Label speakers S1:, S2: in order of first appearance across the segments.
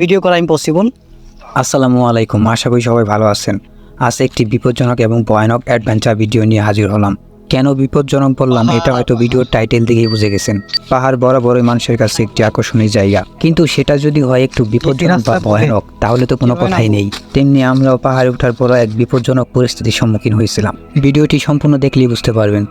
S1: Video করা impossible
S2: আসসালামু আলাইকুম, আশা করি সবাই ভালো আছেন। আজ একটি বিপজ্জনক এবং ভয়ানক অ্যাডভেঞ্চার ভিডিও নিয়ে হাজির হলাম। কেন বিপজ্জনক বললাম, এটা হয়তো ভিডিওর টাইটেল দেখেই বুঝে গেছেন। পাহাড় বরাবরই মানুষের কাছে একটি আকর্ষণীয় জায়গা। কিন্তু সেটা যদি হয় একটু বিপজ্জনক বা ভয়ানক, তাহলে তো কোনো কথাই নেই। তেমনি আমরাও পাহাড়ে ওঠার পর এক বিপজ্জনক পরিস্থিতির সম্মুখীন হয়েছিলাম। ভিডিওটি সম্পূর্ণ দেখলেই বুঝতে পারবেন।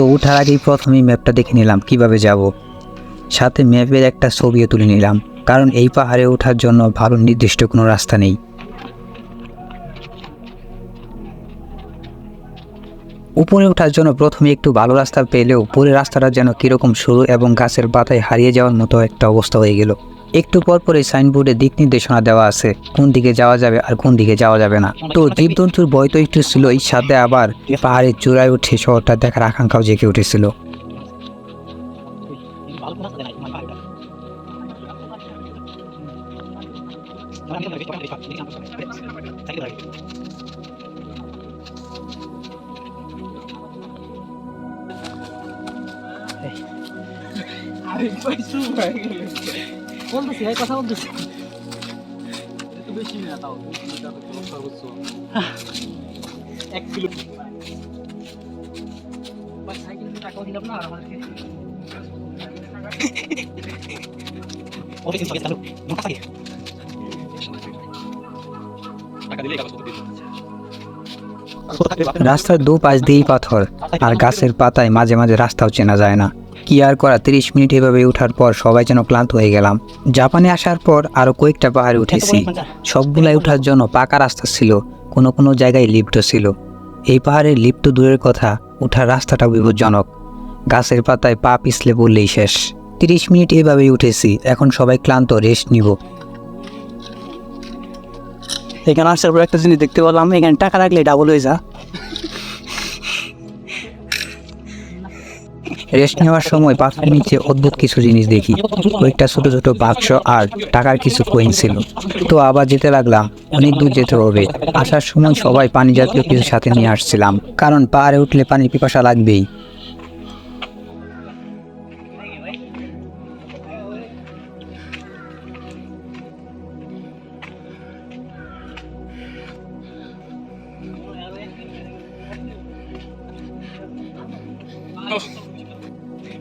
S2: তো ওঠার আগেই প্রথমেই ম্যাপটা দেখে নিলাম, কীভাবে যাব। সাথে ম্যাপের একটা ছবিও তুলে নিলাম, কারণ এই পাহাড়ে ওঠার জন্য ভালো নির্দিষ্ট কোনো রাস্তা নেই। উপরে ওঠার জন্য প্রথমে একটু ভালো রাস্তা পেলেও পরে রাস্তাটা যেন কীরকম সরু এবং গাছের পাতায় হারিয়ে যাওয়ার মতো একটা অবস্থা হয়ে গেল। একটু পর পরে সাইনবোর্ডে দিক নির্দেশনা দেওয়া আছে, কোন দিকে যাওয়া যাবে আর কোন দিকে যাওয়া যাবে না। তো জীবজন্তুর ভয় তো একটু ছিলই সাথে আবার পাহাড়ের চূড়ায় উঠে শহরটা দেখার আকাঙ্ক্ষাও জেগে উঠেছিল।
S1: বলতেছি এই কথা বলতেছি। এক কিলো। সাইকেল টাকাও দিলাম না আর আমাদেরকে
S2: রাস্তার দু পাশ দিয়েই পাথর আর গাছের পাতায় মাঝে মাঝে রাস্তাও চেনা যায় না। কি আর করা, তিরিশ মিনিট এভাবে ওঠার পর সবাই যেন ক্লান্ত হয়ে গেলাম। জাপানে আসার পর আরও কয়েকটা পাহাড়ে উঠেছি। সবগুলাই ওঠার জন্য পাকা রাস্তা ছিল, কোনো কোনো জায়গায় লিফটও ছিল। এই পাহাড়ের লিফট তো দূরের কথা ওঠার রাস্তাটা বিপজ্জনক। গাছের পাতায় পা পিছলে পড়লেই শেষ। তিরিশ মিনিট এভাবেই উঠেছি, এখন সবাই ক্লান্ত, রেস্ট নিব।
S1: এখানে আসার পর একটা জিনিস দেখতে পেলাম, এখানে টাকা রাখলে ডাবল হয়ে যা
S2: রেস্ট নেওয়ার সময় পাথরের নিচে অদ্ভুত কিছু জিনিস দেখি। কয়েকটা ছোট ছোট বাক্স আর টাকার কিছু কয়েন ছিল। তো আবার যেতে লাগলাম। অনেক দূর যেতে হবে। আসার সময় সবাই পানি জাতীয় কিছু সাথে নিয়ে আসছিলাম। কারণ পাহাড়ে উঠলে পানির পিপাসা লাগবেই।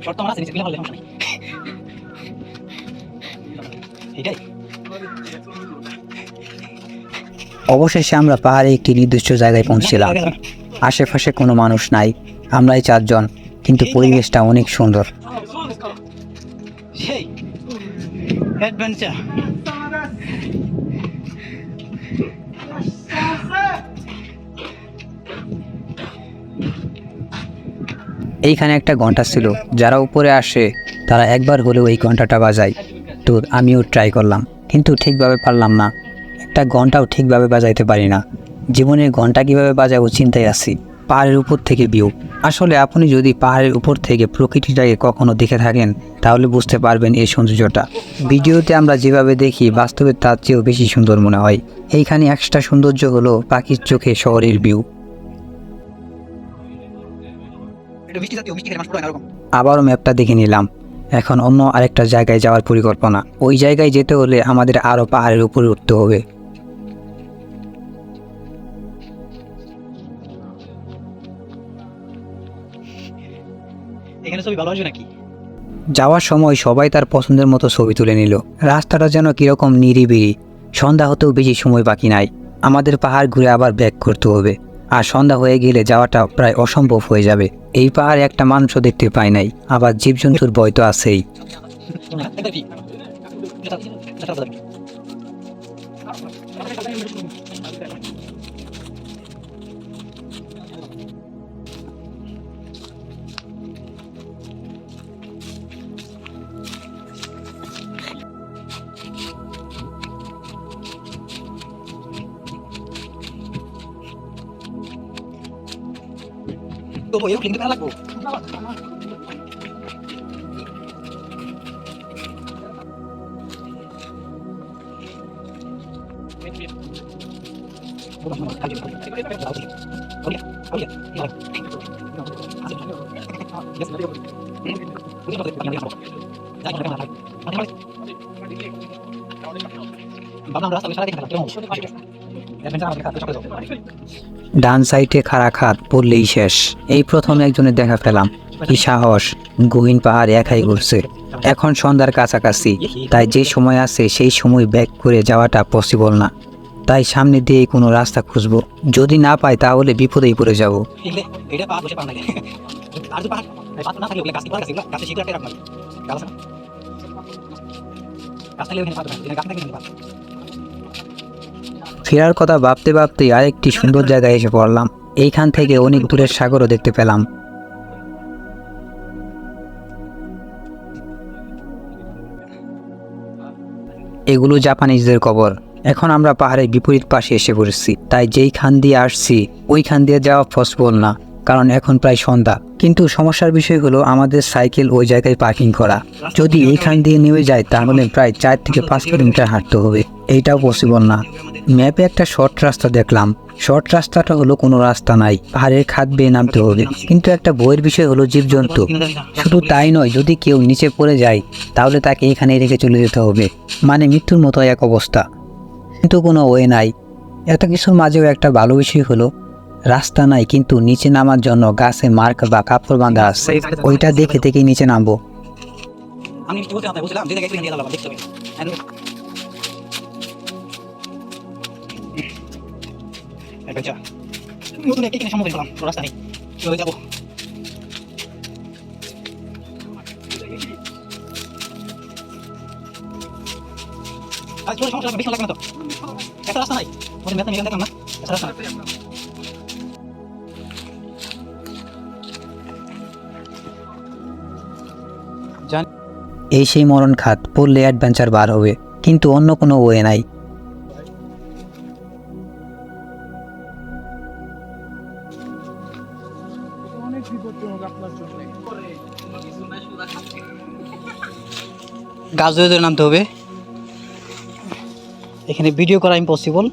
S1: শর্ত আমার আছে নিচে গেলে হলে সমস্যা নেই এটাই
S2: অবশেষে আমরা পাহাড়ে একটি নির্দিষ্ট জায়গায় পৌঁছছিলাম আশেপাশে কোনো মানুষ নাই আমরাই চারজন কিন্তু পরিবেশটা অনেক সুন্দর
S1: অ্যাডভেঞ্চার
S2: এইখানে একটা ঘণ্টা ছিল। যারা উপরে আসে, তারা একবার হলেও এই ঘন্টাটা বাজায়। তো আমিও ট্রাই করলাম, কিন্তু ঠিকভাবে পারলাম না। একটা ঘন্টাও ঠিকভাবে বাজাইতে পারি না। জীবনে ঘণ্টা কীভাবে বাজাবো চিন্তায় আছি। পাহাড়ের উপর থেকে ভিউ আসলে আপনি যদি পাহাড়ের উপর থেকে প্রকৃতিটাকে কখনো দেখে থাকেন, তাহলে বুঝতে পারবেন এই সৌন্দর্যটা। ভিডিওতে আমরা যেভাবে দেখি, বাস্তবে তার চেয়েও বেশি সুন্দর মনে হয়। এইখানে একটা সৌন্দর্য হলো পাখির চোখে শহরের ভিউ
S1: এটা মিষ্টি জাতীয় মিষ্টি খেলে মানুষ পুরো এরকম
S2: আবারও ম্যাপটা দেখে নিলাম। এখন অন্য আরেকটা জায়গায় যাওয়ার পরিকল্পনা। ওই জায়গায় যেতে হলে আমাদের আরও পাহাড়ের উপরে উঠতে হবে।
S1: এখানে ছবি ভালো আসবে নাকি?
S2: যাওয়ার সময় সবাই তার পছন্দের মতো ছবি তুলে নিল। রাস্তাটা যেন কীরকম নিরিবিলি। সন্ধ্যা হতেও বেশি সময় বাকি নাই। আমাদের পাহাড় ঘুরে আবার ব্যাক করতে হবে। আর সন্ধ্যা হয়ে গেলে যাওয়াটা প্রায় অসম্ভব হয়ে যাবে। এই পাহাড়ে একটা মানুষও দেখতে পায় নাই, আবার জীবজন্তুর ভয় তো আছেই।
S1: তো এরকম লিখতে ভালো লাগবো
S2: ডান সাইডে খাড়া খাত পড়লেই শেষ। এই প্রথম একজনের দেখা পেলাম। কি সাহস গহীন পাহাড় একাই ঘুরছে। এখন সন্ধ্যার কাছাকাছি তাই যে সময় আছে সেই সময় ব্যাক করে যাওয়াটা পসিবল না। তাই সামনে দিয়ে কোনো রাস্তা খুঁজবো। যদি না পাই তাহলে বিপদেই পড়ে যাব।
S1: এটা
S2: ফেরার কথা ভাবতে ভাবতে আরেকটি সুন্দর জায়গায় এসে পড়লাম। এইখান থেকে অনেক দূরের সাগরও দেখতে পেলাম। এগুলো জাপানিজদের কবর। এখন আমরা পাহাড়ের বিপরীত পাশে এসে পড়েছি। তাই যেই খান দিয়ে আসছি ওই খান দিয়ে যাওয়া পসিবল না, কারণ এখন প্রায় সন্ধ্যা। কিন্তু সমস্যার বিষয় হলো আমাদের সাইকেল ওই জায়গায় পার্কিং করা। যদি এইখান দিয়ে নেমে যায়, তাহলে প্রায় চার থেকে পাঁচ কিলোমিটার হাঁটতে হবে। এইটাও পসিবল না। ম্যাপে একটা শর্ট রাস্তা দেখলাম। শর্ট রাস্তাটা হলো কোনো রাস্তা নাই, পাহাড়ের খাদ বেয়ে নামতে হবে। কিন্তু একটা বইয়ের বিষয় হলো জীবজন্তু। শুধু তাই নয়, যদি কেউ নিচে পড়ে যায়, তাহলে তাকে এখানে রেখে চলে যেতে হবে। মানে মৃত্যুর মতো এক অবস্থা। কিন্তু কোনো ওয়ে নাই। এত কিছুর মাঝেও একটা ভালো বিষয় হলো, রাস্তা নাই, কিন্তু নিচে নামার জন্য গাছে মার্ক বা কাপড় বাঁধা আছে। ওইটা দেখে দেখে নিচে নামবো।
S1: আমি কথা আচ্ছা। নতুন একটা এখানে সম্মুখীন হলাম রাস্তা নেই। কীভাবে যাব?
S2: এই সেই মরণ খাত, পড়লে অ্যাডভেঞ্চার বার হবে, কিন্তু অন্য কোনো ওয়ে নাই।
S1: গাছ ধরে ধরে নামতে হবে। এখানে ভিডিও করা ইম্পসিবল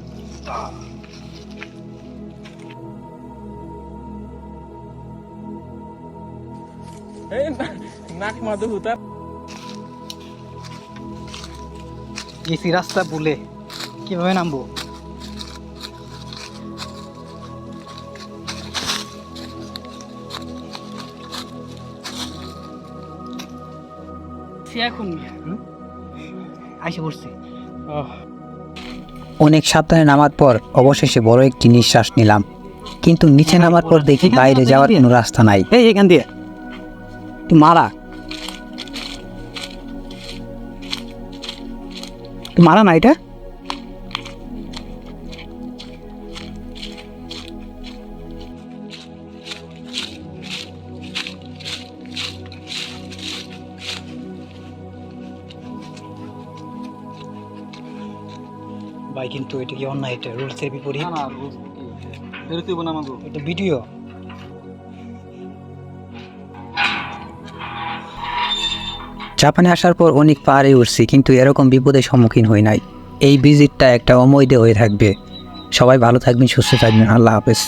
S1: গেছি রাস্তা ভুলে কীভাবে নামবো?
S3: এখন।
S1: আইসে পড়ছি।
S2: অনেক সাবধানে নামার পর অবশেষে বড় একটি নিঃশ্বাস নিলাম। কিন্তু নিচে নামার পর দেখি বাইরে যাওয়ার কোনো রাস্তা নাই।
S1: এই এখান দিয়ে। তুই মারা। তুই মারা না এটা? ভাই কিন্তু এটা কি অন্যায়? এটা রুলসের বিপরীত? এটা ভিডিও।
S2: জাপানে আসার পর অনেক পাহাড়ে উঠছি কিন্তু এরকম বিপদের সম্মুখীন হই নাই। এই ভিজিটটা একটা অমৈদে হয়ে থাকবে। সবাই ভালো থাকবেন সুস্থ থাকবেন। আল্লাহ হাফেজ।